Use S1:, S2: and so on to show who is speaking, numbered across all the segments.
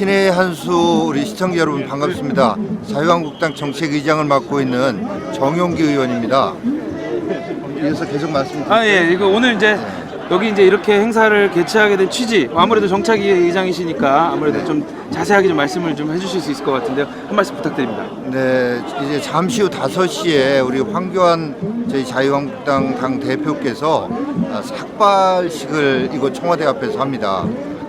S1: 신의 한수 우리 시청자 여러분 반갑습니다. 자유한국당 정책의장을 맡고 있는 정용기 의원입니다. 이어서 계속 말씀.
S2: 아, 예. 이거 오늘 이제 여기 이제 이렇게 행사를 개최하게 된 취지, 아무래도 정착위 의장이시니까 아무래도 좀 자세하게 좀 말씀을 좀 해주실 수 있을 것 같은데요. 한 말씀 부탁드립니다.
S1: 네, 이제 잠시 후 5시에 우리 황교안 저희 자유한국당 당 대표께서 아, 삭발식을 이곳 청와대 앞에서 합니다.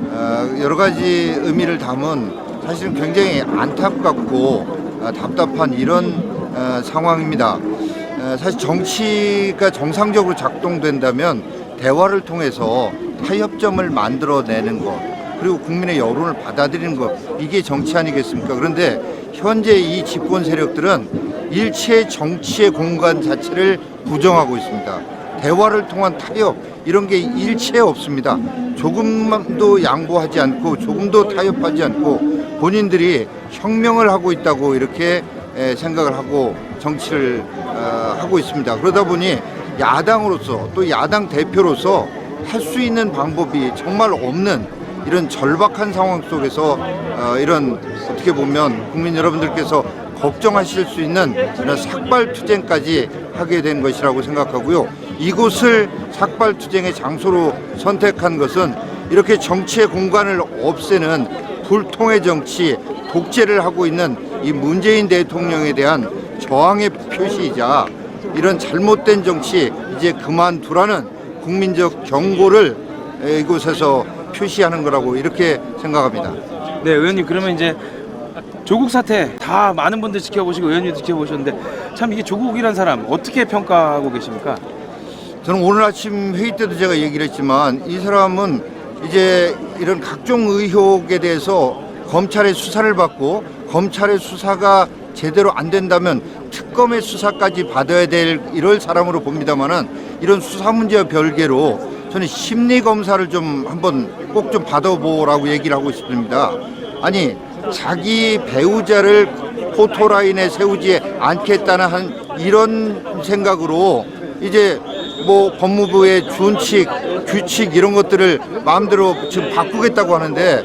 S1: 어, 여러 가지 의미를 담은 사실은 굉장히 안타깝고 아, 답답한 이런 어, 상황입니다. 어, 사실 정치가 정상적으로 작동된다면 대화를 통해서 타협점을 만들어내는 것 그리고 국민의 여론을 받아들이는 것 이게 정치 아니겠습니까? 그런데 현재 이 집권 세력들은 일체 정치의 공간 자체를 부정하고 있습니다. 대화를 통한 타협 이런 게 일체 없습니다. 조금도 양보하지 않고 조금도 타협하지 않고 본인들이 혁명을 하고 있다고 이렇게 에, 생각을 하고 정치를 어, 하고 있습니다. 그러다 보니 야당으로서 또 야당 대표로서 할 수 있는 방법이 정말 없는 이런 절박한 상황 속에서 어, 이런 어떻게 보면 국민 여러분들께서 걱정하실 수 있는 이런 삭발 투쟁까지 하게 된 것이라고 생각하고요. 이곳을 삭발투쟁의 장소로 선택한 것은 이렇게 정치의 공간을 없애는 불통의 정치, 독재를 하고 있는 이 문재인 대통령에 대한 저항의 표시이자 이런 잘못된 정치 이제 그만두라는 국민적 경고를 이곳에서 표시하는 거라고 이렇게 생각합니다.
S2: 네, 의원님 그러면 이제 조국 사태 다 많은 분들 지켜보시고 의원님도 지켜보셨는데 참 이게 조국이란 사람 어떻게 평가하고 계십니까?
S1: 저는 오늘 아침 회의 때도 제가 얘기를 했지만 이 사람은 이제 이런 각종 의혹에 대해서 검찰의 수사를 받고 검찰의 수사가 제대로 안 된다면 특검의 수사까지 받아야 될 이럴 사람으로 봅니다만은 이런 수사 문제와 별개로 저는 심리 검사를 좀 한번 꼭 좀 받아보라고 얘기를 하고 싶습니다. 아니 자기 배우자를 포토라인에 세우지 않겠다는 한 이런 생각으로 이제 뭐 법무부의 준칙, 규칙 이런 것들을 마음대로 지금 바꾸겠다고 하는데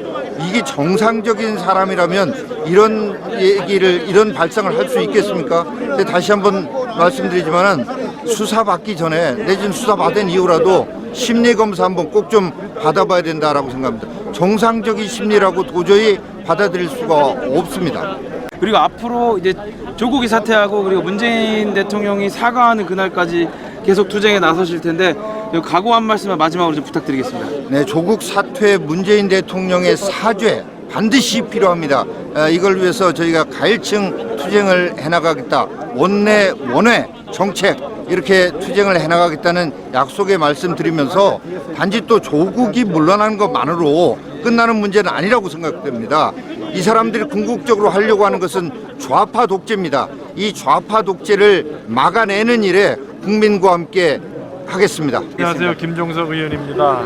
S1: 이게 정상적인 사람이라면 이런 얘기를 이런 발상을 할 수 있겠습니까? 근데 다시 한번 말씀드리지만은 수사 받기 전에 내진 수사 받은 이후라도 심리 검사 한번 꼭 좀 받아봐야 된다라고 생각합니다. 정상적인 심리라고 도저히 받아들일 수가 없습니다.
S2: 그리고 앞으로 이제 조국이 사퇴하고 그리고 문재인 대통령이 사과하는 그날까지 계속 투쟁에 나서실 텐데 그 각오 한 말씀만 마지막으로 좀 부탁드리겠습니다.
S1: 네, 조국 사퇴 문재인 대통령의 사죄 반드시 필요합니다. 어, 이걸 위해서 저희가 가일층 투쟁을 해나가겠다. 원내 원외 정책 이렇게 투쟁을 해나가겠다는 약속의 말씀드리면서 단지 또 조국이 물러나는 것만으로 끝나는 문제는 아니라고 생각됩니다. 이 사람들이 궁극적으로 하려고 하는 것은 좌파 독재입니다. 이 좌파 독재를 막아내는 일에 국민과 함께 하겠습니다.
S3: 안녕하세요. 김종석 의원입니다.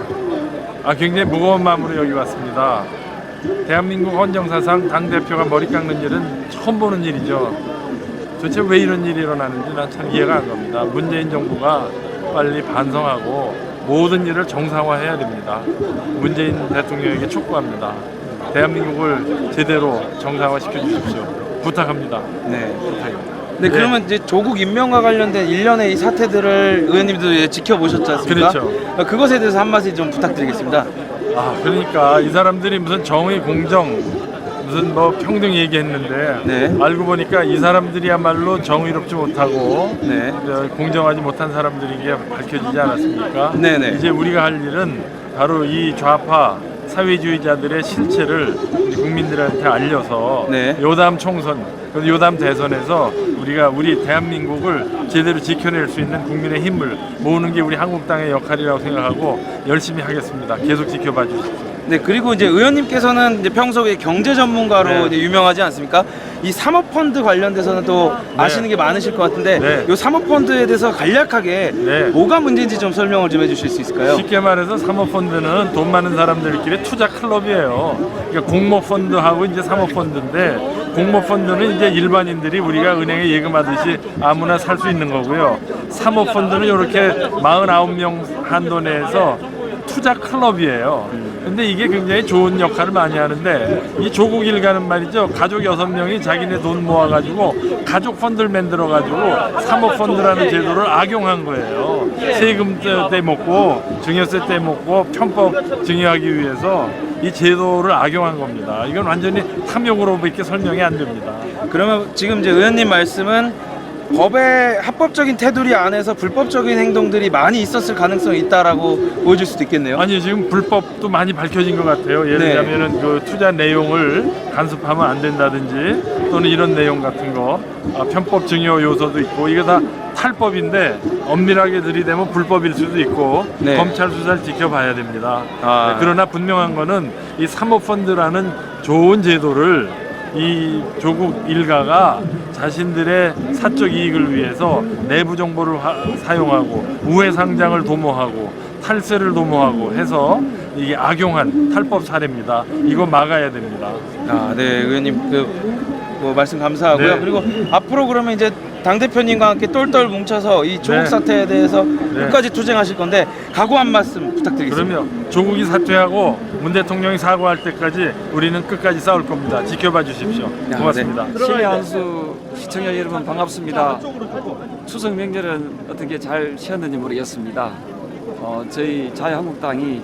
S3: 아, 굉장히 무거운 마음으로 여기 왔습니다. 대한민국 헌정사상 당대표가 머리 깎는 일은 처음 보는 일이죠. 도대체 왜 이런 일이 일어나는지 난 참 이해가 안 갑니다. 문재인 정부가 빨리 반성하고 모든 일을 정상화해야 됩니다. 문재인 대통령에게 촉구합니다. 대한민국을 제대로 정상화시켜 주십시오. 부탁합니다.
S2: 네.
S3: 부탁입니다.
S2: 네, 그러면 이제 조국 임명과 관련된 일련의 이 사태들을 의원님도 이제 지켜보셨지 않습니까?
S3: 그렇죠.
S2: 어, 그것에 대해서 한 말씀 좀 부탁드리겠습니다.
S3: 아 그러니까 이 사람들이 무슨 정의 공정 무슨 뭐 평등 얘기했는데
S2: 네.
S3: 알고 보니까 이 사람들이야말로 정의롭지 못하고
S2: 네.
S3: 어, 공정하지 못한 사람들인 게 밝혀지지 않았습니까?
S2: 네네.
S3: 이제 우리가 할 일은 바로 이 좌파 사회주의자들의 실체를 국민들한테 알려서
S2: 네.
S3: 요담 총선, 요담 대선에서 우리가 우리 대한민국을 제대로 지켜낼 수 있는 국민의 힘을 모으는 게 우리 한국당의 역할이라고 생각하고 열심히 하겠습니다. 계속 지켜봐 주십시오.
S2: 네, 그리고 이제 의원님께서는 이제 평소에 경제 전문가로
S3: 네.
S2: 이제 유명하지 않습니까? 이 사모펀드 관련돼서는 또 아시는 게 많으실 것 같은데
S3: 네.
S2: 이 사모펀드에 대해서 간략하게
S3: 네.
S2: 뭐가 문제인지 좀 설명을 좀 해주실 수 있을까요?
S3: 쉽게 말해서 사모펀드는 돈 많은 사람들끼리 투자 클럽이에요. 그러니까 공모펀드하고 이제 사모펀드인데 공모펀드는 이제 일반인들이 우리가 은행에 예금하듯이 아무나 살 수 있는 거고요. 사모펀드는 이렇게 49명 한도 내에서 투자 클럽이에요. 근데 이게 굉장히 좋은 역할을 많이 하는데 이 조국 일가는 말이죠. 가족 여섯 명이 자기네 돈 모아가지고 가족 펀드를 만들어가지고 사모펀드라는 제도를 악용한 거예요. 세금 떼먹고 증여세 떼먹고 편법 증여하기 위해서 이 제도를 악용한 겁니다. 이건 완전히 탐욕으로밖에 설명이 안 됩니다.
S2: 그러면 지금 이제 의원님 말씀은 법의 합법적인 테두리 안에서 불법적인 행동들이 많이 있었을 가능성이 있다라고 보여줄 수도 있겠네요.
S3: 아니 지금 불법도 많이 밝혀진 것 같아요. 예를
S2: 네.
S3: 들자면은 그 투자 내용을 간섭하면 안 된다든지 또는 이런 내용 같은 거 아, 편법 증여 요소도 있고 이게 다 탈법인데 엄밀하게 들이대면 불법일 수도 있고
S2: 네.
S3: 검찰 수사를 지켜봐야 됩니다.
S2: 아.
S3: 네, 그러나 분명한 거는 이 사모펀드라는 좋은 제도를 이 조국 일가가 자신들의 사적 이익을 위해서 내부 정보를 화- 사용하고 우회 상장을 도모하고 탈세를 도모하고 해서 이게 악용한 탈법 사례입니다. 이거 막아야 됩니다.
S2: 아, 네, 의원님 그 뭐 말씀 감사하고요.
S3: 네.
S2: 그리고 앞으로 그러면 이제 당 대표님과 함께 똘똘 뭉쳐서 이 조국
S3: 네.
S2: 사태에 대해서 끝까지 투쟁하실 건데 각오 한 말씀 부탁드리겠습니다.
S3: 그러면 조국이 사퇴하고 문 대통령이 사과할 때까지 우리는 끝까지 싸울 겁니다. 지켜봐 주십시오.
S2: 네.
S3: 고맙습니다.
S4: 신의 한수 시청자 여러분 반갑습니다. 추석 명절은 어떻게 잘 쉬었는지 모르겠습니다. 어, 저희 자유한국당이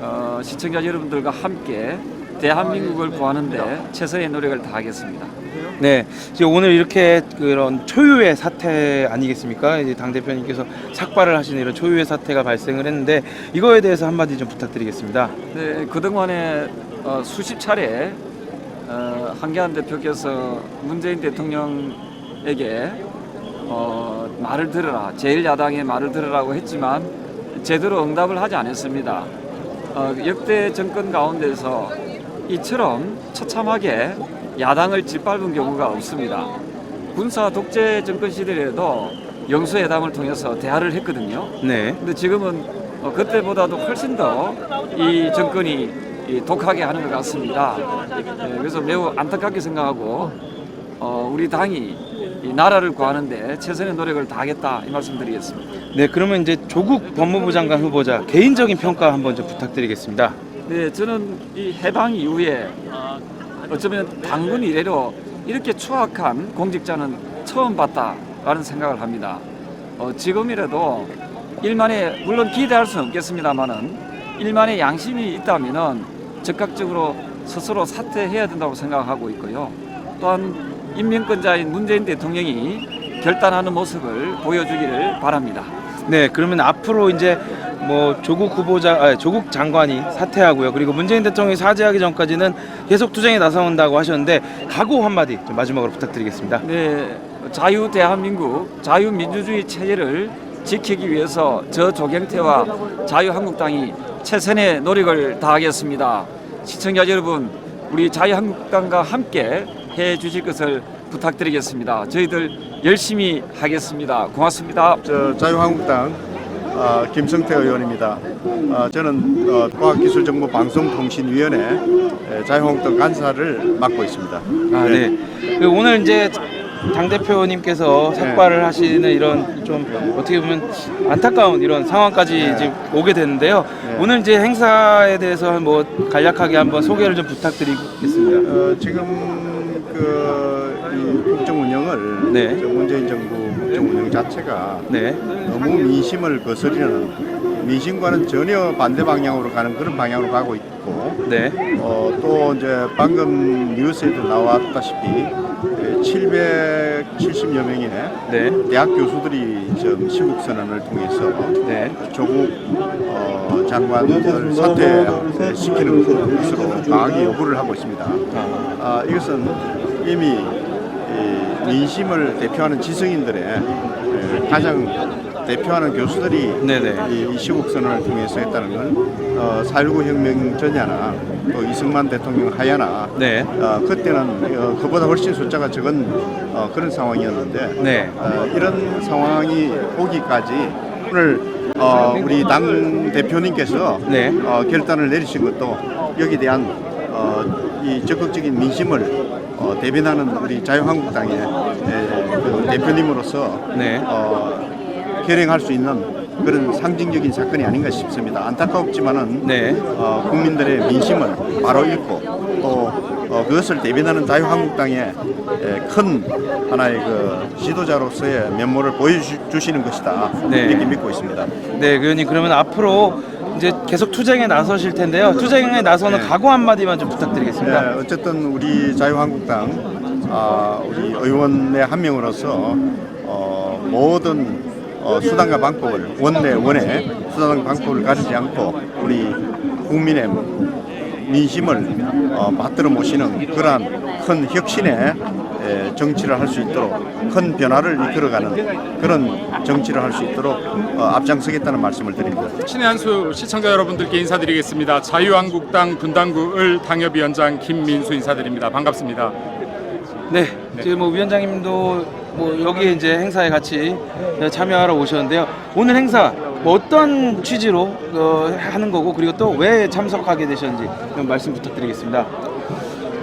S4: 어, 시청자 여러분들과 함께 대한민국을 구하는데 최선의 노력을 다하겠습니다.
S2: 네, 지금 오늘 이렇게 그런 초유의 사태 아니겠습니까? 이제 당 대표님께서 삭발을 하시는 이런 초유의 사태가 발생을 했는데 이거에 대해서 한마디 좀 부탁드리겠습니다.
S4: 네, 그동안에 어, 수십 차례 어, 한기환 대표께서 문재인 대통령에게 어, 말을 들으라, 제1야당의 말을 들으라고 했지만 제대로 응답을 하지 않았습니다. 어, 역대 정권 가운데서 이처럼 처참하게 야당을 짓밟은 경우가 없습니다. 군사 독재 정권 시대에도 영수회담을 통해서 대화를 했거든요.
S2: 네,
S4: 근데 지금은 어, 그때보다도 훨씬 더 이 정권이 이 독하게 하는 것 같습니다. 예, 그래서 매우 안타깝게 생각하고 어, 우리 당이 이 나라를 구하는데 최선의 노력을 다하겠다 이 말씀드리겠습니다.
S2: 네, 그러면 이제 조국 법무부 장관 후보자 개인적인 평가 한번 좀 부탁드리겠습니다.
S4: 네, 저는 이 해방 이후에 어쩌면 당군 이래로 이렇게 추악한 공직자는 처음 봤다라는 생각을 합니다. 어, 지금이라도 일만의 물론 기대할 수는 없겠습니다만은 일만의 양심이 있다면은 적극적으로 스스로 사퇴해야 된다고 생각하고 있고요. 또한 인민권자인 문재인 대통령이 결단하는 모습을 보여주기를 바랍니다.
S2: 네, 그러면 앞으로 이제 뭐 조국 후보자, 아, 조국 장관이 사퇴하고요. 그리고 문재인 대통령이 사죄하기 전까지는 계속 투쟁에 나서온다고 하셨는데 각오 한마디 좀 마지막으로 부탁드리겠습니다.
S4: 네, 자유 대한민국, 자유민주주의 체제를 지키기 위해서 저 조경태와 자유한국당이 최선의 노력을 다하겠습니다. 시청자 여러분, 우리 자유한국당과 함께 해 주실 것을 부탁드리겠습니다. 저희들 열심히 하겠습니다. 고맙습니다.
S5: 저 자유한국당 어, 김성태 의원입니다. 어, 저는 어, 과학기술정보방송통신위원회 에, 자유한국당 간사를 맡고 있습니다.
S2: 아, 네. 그 오늘 이제 당 대표님께서 삭발을 하시는 이런 좀 어떻게 보면 안타까운 이런 상황까지 지금 오게 됐는데요.
S5: 네.
S2: 오늘 이제 행사에 대해서 뭐 간략하게 한번 소개를 좀 부탁드리겠습니다.
S5: 어, 지금 국정 운영을
S2: 네.
S5: 저 문재인 정부 국정 운영 자체가
S2: 네.
S5: 너무 민심을 거스리는 민심과는 전혀 반대 방향으로 가는 그런 방향으로 가고 있고
S2: 네.
S5: 어, 또 이제 방금 뉴스에도 나왔다시피 770여 명의
S2: 네.
S5: 대학 교수들이 좀 시국 선언을 통해서
S2: 네.
S5: 조국 어, 장관을 사퇴시키는 것으로 강하게 요구를 하고 있습니다. 아, 이것은 이미 이 민심을 대표하는 지성인들의 에, 가장 대표하는 교수들이
S2: 네네.
S5: 이, 이 시국 선언을 통해서 했다는 건 어, 4.19 혁명 전야나 또 이승만 대통령 하야나
S2: 네.
S5: 어, 그때는 어, 그보다 훨씬 숫자가 적은 어, 그런 상황이었는데
S2: 네.
S5: 어, 이런 상황이 오기까지 오늘 어, 우리 당 대표님께서
S2: 네.
S5: 어, 결단을 내리신 것도 여기 대한 어, 이 적극적인 민심을 어, 대변하는 우리 자유한국당의 에, 그 대표님으로서
S2: 네.
S5: 어, 결행할 수 있는 그런 상징적인 사건이 아닌가 싶습니다. 안타깝지만은
S2: 네.
S5: 어, 국민들의 민심을 바로 읽고 또 어, 그것을 대변하는 자유한국당의 에, 큰 하나의 그 지도자로서의 면모를 보여주시는 것이다
S2: 네.
S5: 이렇게 믿고 있습니다.
S2: 네, 그 의원님 그러면 앞으로 이제 계속 투쟁에 나서실 텐데요. 투쟁에 나서는
S5: 네.
S2: 각오 한마디만 좀 부탁드리겠습니다.
S5: 네, 어쨌든 우리 자유한국당 아, 우리 의원의 한 명으로서 어, 모든 어, 수단과 방법을 원내 원에 수단과 방법을 가리지 않고 우리 국민의 민심을 어, 받들어 모시는 그러한 큰 혁신의 에, 정치를 할 수 있도록 큰 변화를 이끌어가는 그런 정치를 할 수 있도록 어, 앞장서겠다는 말씀을 드립니다.
S6: 신의 한수 시청자 여러분들께 인사드리겠습니다. 자유한국당 분당구을 당협위원장 김민수 인사드립니다. 반갑습니다.
S2: 네, 지금 뭐 위원장님도 뭐 여기 이제 행사에 같이 참여하러 오셨는데요. 오늘 행사 뭐 어떤 취지로 어, 하는 거고 그리고 또 왜 참석하게 되셨는지 좀 말씀 부탁드리겠습니다.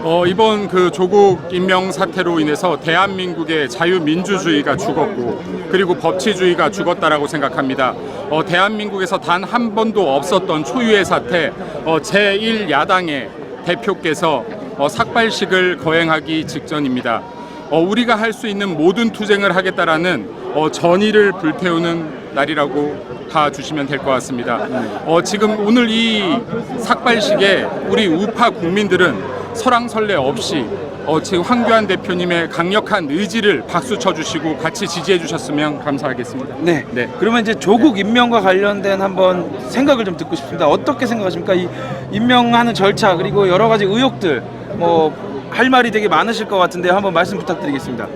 S6: 어, 이번 그 조국 임명 사태로 인해서 대한민국의 자유민주주의가 죽었고 그리고 법치주의가 죽었다라고 생각합니다. 어, 대한민국에서 단 한 번도 없었던 초유의 사태 어, 제1야당의 대표께서 어, 삭발식을 거행하기 직전입니다. 어, 우리가 할 수 있는 모든 투쟁을 하겠다라는 어, 전의를 불태우는 날이라고 봐주시면 될 것 같습니다. 어, 지금 오늘 이 삭발식에 우리 우파 국민들은 설왕설래 없이 어, 지금 황교안 대표님의 강력한 의지를 박수 쳐주시고 같이 지지해 주셨으면 감사하겠습니다.
S2: 네.
S6: 네.
S2: 그러면 이제 조국 임명과 관련된 한번 생각을 좀 듣고 싶습니다. 어떻게 생각하십니까? 이 임명하는 절차 그리고 여러 가지 의혹들 뭐 할 말이 되게 많으실 것 같은데 한번 말씀 부탁드리겠습니다.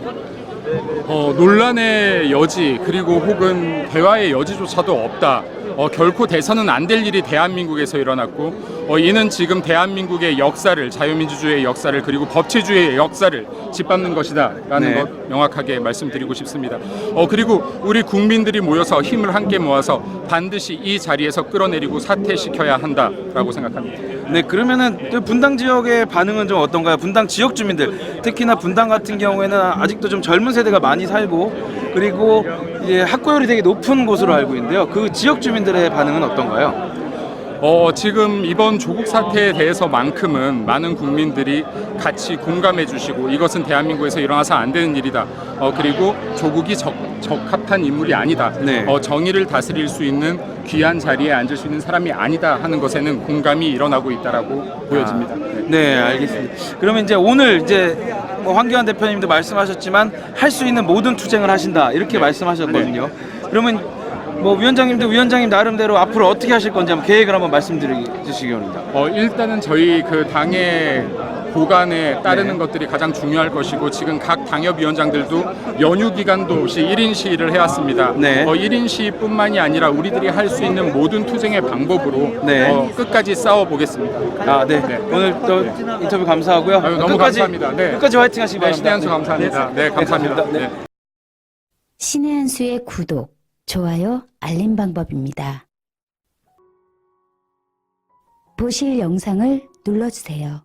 S6: 어, 논란의 여지 그리고 혹은 대화의 여지조차도 없다. 어, 결코 대선은 안 될 일이 대한민국에서 일어났고 어, 이는 지금 대한민국의 역사를 자유민주주의의 역사를 그리고 법치주의의 역사를 짓밟는 것이다라는
S2: 네.
S6: 것 명확하게 말씀드리고 싶습니다. 어, 그리고 우리 국민들이 모여서 힘을 함께 모아서 반드시 이 자리에서 끌어내리고 사퇴시켜야 한다라고 생각합니다.
S2: 네, 그러면은 그 분당 지역의 반응은 좀 어떤가요? 분당 지역 주민들, 특히나 분당 같은 경우에는 아직도 좀 젊은 세대가 많이 살고 그리고 이제 학구열이 되게 높은 곳으로 알고 있는데요. 그 지역 주민들의 반응은 어떤가요?
S6: 어, 지금 이번 조국 사태에 대해서만큼은 많은 국민들이 같이 공감해 주시고 이것은 대한민국에서 일어나서 안 되는 일이다. 어, 그리고 조국이 적, 적합한 인물이 아니다.
S2: 네.
S6: 어, 정의를 다스릴 수 있는 귀한 자리에 앉을 수 있는 사람이 아니다 하는 것에는 공감이 일어나고 있다라고 보여집니다. 네.
S2: 네, 알겠습니다. 그러면 이제 오늘 이제 뭐 황교안 대표님도 말씀하셨지만 할 수 있는 모든 투쟁을 하신다 이렇게 말씀하셨거든요. 그러면 뭐 위원장님도 위원장님 나름대로 앞으로 어떻게 하실 건지 한번 계획을 한번 말씀드리시기 바랍니다.
S6: 어, 일단은 저희 그 당의 보관에 따르는
S2: 네.
S6: 것들이 가장 중요할 것이고 지금 각 당협위원장들도 연휴 기간도 없이 1인 시위를 해왔습니다.
S2: 네.
S6: 어, 1인 시위뿐만이 아니라 우리들이 할 수 있는 모든 투쟁의 방법으로
S2: 네.
S6: 어, 끝까지 싸워보겠습니다.
S2: 아, 네.
S6: 네.
S2: 오늘 또 인터뷰 감사하고요.
S6: 아유, 너무
S2: 끝까지,
S6: 감사합니다. 네.
S2: 끝까지 화이팅 하시기
S6: 네,
S2: 바랍니다.
S6: 신의 한수 감사합니다. 네, 감사합니다.
S2: 네.
S6: 네.
S7: 신의 한 수의 구독, 좋아요, 알림 방법입니다. 보실 영상을 눌러주세요.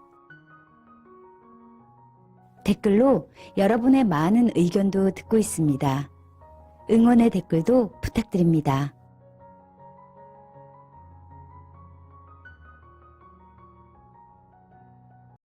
S7: 댓글로 여러분의 많은 의견도 듣고 있습니다. 응원의 댓글도 부탁드립니다.